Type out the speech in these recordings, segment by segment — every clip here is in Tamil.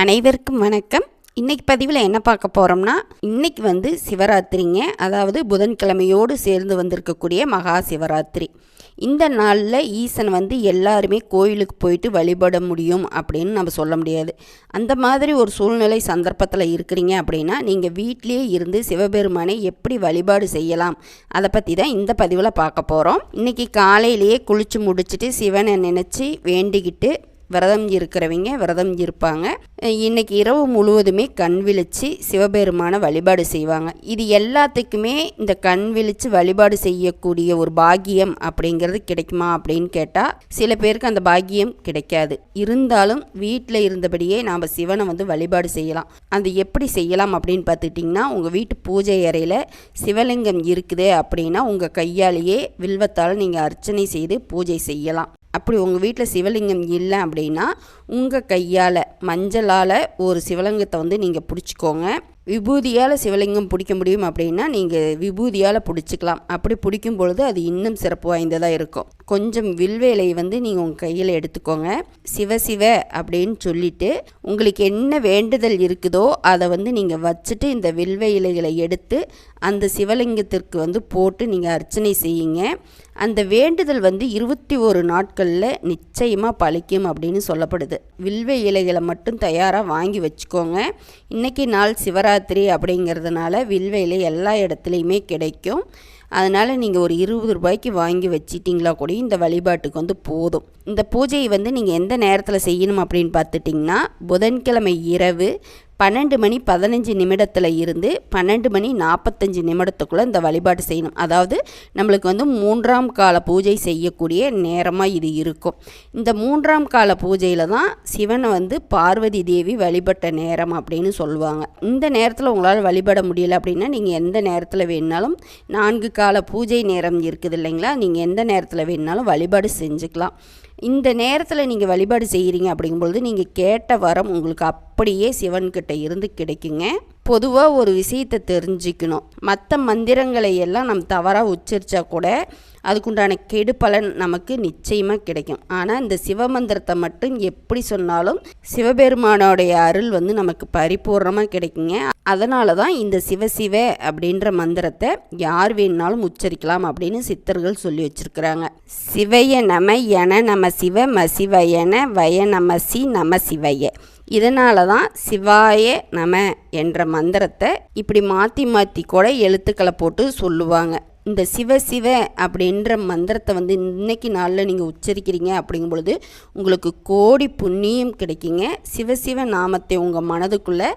அனைவருக்கும் வணக்கம். இன்னைக்கு பதிவில் என்ன பார்க்க போகிறோம்னா இன்னைக்கு வந்து சிவராத்திரிங்க. அதாவது புதன்கிழமையோடு சேர்ந்து வந்திருக்கக்கூடிய மகா சிவராத்திரி. இந்த நாளில் ஈசன் வந்து எல்லாருமே கோயிலுக்கு போயிட்டு வழிபட முடியும் அப்படின்னு நம்ம சொல்ல முடியாது. அந்த மாதிரி ஒரு சூழ்நிலை சந்தர்ப்பத்தில் இருக்கிறீங்க அப்படின்னா நீங்கள் வீட்டிலேயே இருந்து சிவபெருமானை எப்படி வழிபாடு செய்யலாம் அதை பற்றி தான் இந்த பதிவில் பார்க்க போகிறோம் இன்றைக்கி காலையிலேயே குளித்து முடிச்சுட்டு சிவனை நினச்சி வேண்டிக்கிட்டு விரதம் இருக்கிறவங்க விரதம் இருப்பாங்க. இன்னைக்கு இரவு முழுவதுமே கண் விழித்து சிவபெருமான வழிபாடு செய்வாங்க. இது எல்லாத்துக்குமே இந்த கண் விழித்து வழிபாடு செய்யக்கூடிய ஒரு பாக்கியம் அப்படிங்கிறது கிடைக்குமா அப்படின்னு கேட்டால் சில பேருக்கு அந்த பாக்கியம் கிடைக்காது. இருந்தாலும் வீட்டில் இருந்தபடியே நாம் சிவனை வந்து வழிபாடு செய்யலாம். அது எப்படி செய்யலாம் அப்படின்னு பார்த்துக்கிட்டிங்கன்னா உங்கள் வீட்டு பூஜை அறையில் சிவலிங்கம் இருக்குது அப்படின்னா உங்கள் கையாலேயே வில்வத்தால் நீங்கள் அர்ச்சனை செய்து பூஜை செய்யலாம். அப்படி உங்கள் வீட்டில் சிவலிங்கம் இல்லை அப்படின்னா உங்கள் கையால் மஞ்சளால் ஒரு சிவலிங்கத்தை வந்து நீங்கள் பிடிச்சிக்கோங்க. விபூதியால் சிவலிங்கம் பிடிக்க முடியும் அப்படின்னா நீங்கள் விபூதியால் பிடிச்சிக்கலாம். அப்படி பிடிக்கும் பொழுது அது இன்னும் சிறப்பு வாய்ந்ததாக இருக்கும். கொஞ்சம் வில்வேலை வந்து நீங்கள் உங்கள் கையில் எடுத்துக்கோங்க. சிவ சிவ அப்படின்னு சொல்லிட்டு உங்களுக்கு என்ன வேண்டுதல் இருக்குதோ அதை வந்து நீங்கள் வச்சுட்டு இந்த வில்வ இலைகளை எடுத்து அந்த சிவலிங்கத்திற்கு வந்து போட்டு நீங்கள் அர்ச்சனை செய்யுங்க. அந்த வேண்டுதல் வந்து இருபத்தி ஒரு நாட்களில் நிச்சயமாக பழிக்கும் அப்படின்னு சொல்லப்படுது. வில்வ இலைகளை மட்டும் தயாராக வாங்கி வச்சுக்கோங்க. இன்றைக்கி நாள் சிவராத்திரி. அப்படிங்கிறதுனால வில்வையில் எல்லா இடத்துலையுமே கிடைக்கும். அதனால் நீங்கள் ஒரு இருபது ரூபாய்க்கு வாங்கி வச்சிட்டிங்களா கூட இந்த வழிபாட்டுக்கு வந்து போதும். இந்த பூஜையை வந்து நீங்கள் எந்த நேரத்தில் செய்யணும் அப்படின்னு பார்த்துட்டிங்கன்னா புதன்கிழமை இரவு பன்னெண்டு மணி பதினஞ்சு நிமிடத்தில் இருந்து பன்னெண்டு மணி நாற்பத்தஞ்சு நிமிடத்துக்குள்ளே இந்த வழிபாடு செய்யணும். அதாவது நம்மளுக்கு வந்து மூன்றாம் கால பூஜை செய்யக்கூடிய நேரமாக இது இருக்கும். இந்த மூன்றாம் கால பூஜையில் தான் சிவனை வந்து பார்வதி தேவி வழிபட்ட நேரம் அப்படின்னு சொல்லுவாங்க. இந்த நேரத்தில் உங்களால் வழிபட முடியல அப்படின்னா நீங்கள் எந்த நேரத்தில் வேணுனாலும் நான்கு கால பூஜை நேரம் இருக்குது இல்லைங்களா? நீங்கள் எந்த நேரத்தில் வேணுனாலும் வழிபாடு செஞ்சுக்கலாம். இந்த நேரத்தில் நீங்கள் வழிபாடு செய்கிறீங்க அப்படிங்கும்பொழுது நீங்கள் கேட்ட வரம் உங்களுக்கு அப்படியே சிவன்கிட்ட இருந்து கிடைக்குங்க. பொதுவாக ஒரு விஷயத்தை தெரிஞ்சுக்கணும். மற்ற மந்திரங்களை எல்லாம் நம்ம தவறாக உச்சரித்தா கூட அதுக்குண்டான கெடு பலன் நமக்கு நிச்சயமாக கிடைக்கும். ஆனால் இந்த சிவமந்திரத்தை மட்டும் எப்படி சொன்னாலும் சிவபெருமானோடைய அருள் வந்து நமக்கு பரிபூர்ணமாக கிடைக்குங்க. அதனால தான் இந்த சிவசிவ அப்படின்ற மந்திரத்தை யார் வேணுனாலும் உச்சரிக்கலாம் அப்படின்னு சித்தர்கள் சொல்லி வச்சிருக்கிறாங்க. சிவைய நம என நம சிவ மசிவயன வய நமசி நம சிவைய. இதனால தான் சிவாய நம என்ற மந்திரத்தை இப்படி மாற்றி மாற்றி கூட எழுத்துக்களை போட்டு சொல்லுவாங்க. இந்த சிவ சிவ அப்படின்ற மந்திரத்தை வந்து இன்னைக்கு நாளில் நீங்கள் உச்சரிக்கிறீங்க அப்படிங்கும் பொழுது உங்களுக்கு கோடி புண்ணியம் கிடைக்குங்க. சிவசிவ நாமத்தை உங்கள் மனதுக்குள்ளே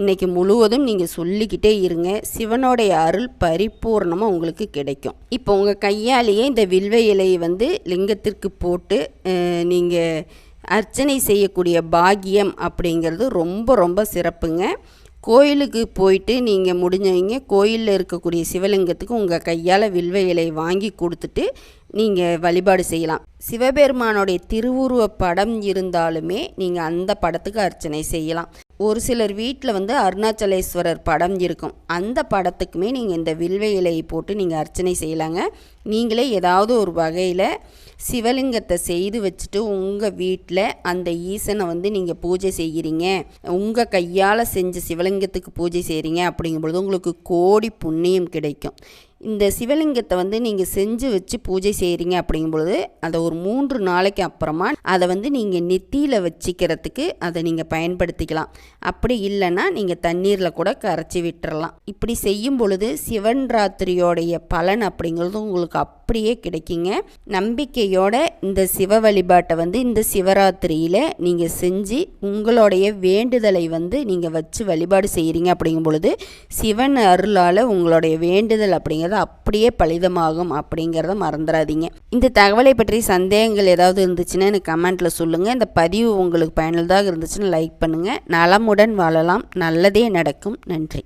இன்றைக்கி முழுவதும் நீங்கள் சொல்லிக்கிட்டே இருங்க. சிவனுடைய அருள் பரிபூர்ணமாக உங்களுக்கு கிடைக்கும். இப்போ உங்கள் கையாலேயே இந்த வில்வ இலையை வந்து லிங்கத்திற்கு போட்டு நீங்கள் அர்ச்சனை செய்யக்கூடிய பாக்கியம் அப்படிங்கிறது ரொம்ப ரொம்ப சிறப்புங்க. கோயிலுக்கு போயிட்டு நீங்கள் முடிஞ்சவங்க கோயிலில் இருக்கக்கூடிய சிவலிங்கத்துக்கு உங்கள் கையால் வில்வ இலை வாங்கி கொடுத்துட்டு நீங்கள் வழிபாடு செய்யலாம். சிவபெருமானுடைய திருவுருவ படம் இருந்தாலுமே நீங்கள் அந்த படத்துக்கு அர்ச்சனை செய்யலாம். ஒரு சிலர் வீட்டில் வந்து அருணாச்சலேஸ்வரர் படம் இருக்கும். அந்த படத்துக்குமே நீங்கள் இந்த வில்வ இலையை போட்டு நீங்கள் அர்ச்சனை செய்யலாங்க. நீங்களே ஏதாவது ஒரு வகையில் சிவலிங்கத்தை செய்து வச்சுட்டு உங்கள் வீட்டில் அந்த ஈசனை வந்து நீங்கள் பூஜை செய்கிறீங்க உங்கள் கையால் செஞ்ச சிவலிங்கத்துக்கு பூஜை செய்கிறீங்க அப்படிங்கும்பொழுது உங்களுக்கு கோடி புண்ணியம் கிடைக்கும். இந்த சிவலிங்கத்தை வந்து நீங்கள் செஞ்சு வச்சு பூஜை செய்கிறீங்க அப்படிங்கும் பொழுது அதை ஒரு மூன்று நாளைக்கு அப்புறமா அதை வந்து நீங்கள் நெத்தியில் வச்சிக்கிறதுக்கு அதை நீங்கள் பயன்படுத்திக்கலாம். அப்படி இல்லைன்னா நீங்கள் தண்ணீரில் கூட கரைச்சி விட்டுறலாம். இப்படி செய்யும் பொழுது சிவன் ராத்திரியோடைய பலன் அப்படிங்கிறது உங்களுக்கு அப்படியே கிடைக்குங்க. நம்பிக்கையோட இந்த சிவ வழிபாட்டை வந்து இந்த சிவராத்திரியில் நீங்கள் செஞ்சு உங்களுடைய வேண்டுதலை வந்து நீங்கள் வச்சு வழிபாடு செய்கிறீங்க அப்படிங்கும் பொழுது சிவன் அருளால் உங்களுடைய வேண்டுதல் அப்படிங்கிறது அப்படியே பலிதமாகும் அப்படிங்கிறத மறந்துடாதீங்க. இந்த தகவலை பற்றி சந்தேகங்கள் ஏதாவது இருந்துச்சுன்னா எனக்கு கமெண்ட்டில் சொல்லுங்கள் இந்த பதிவு உங்களுக்கு பயனுள்ளதாக இருந்துச்சுன்னு லைக் பண்ணுங்கள் நலமுடன் வாழலாம். நல்லதே நடக்கும். நன்றி.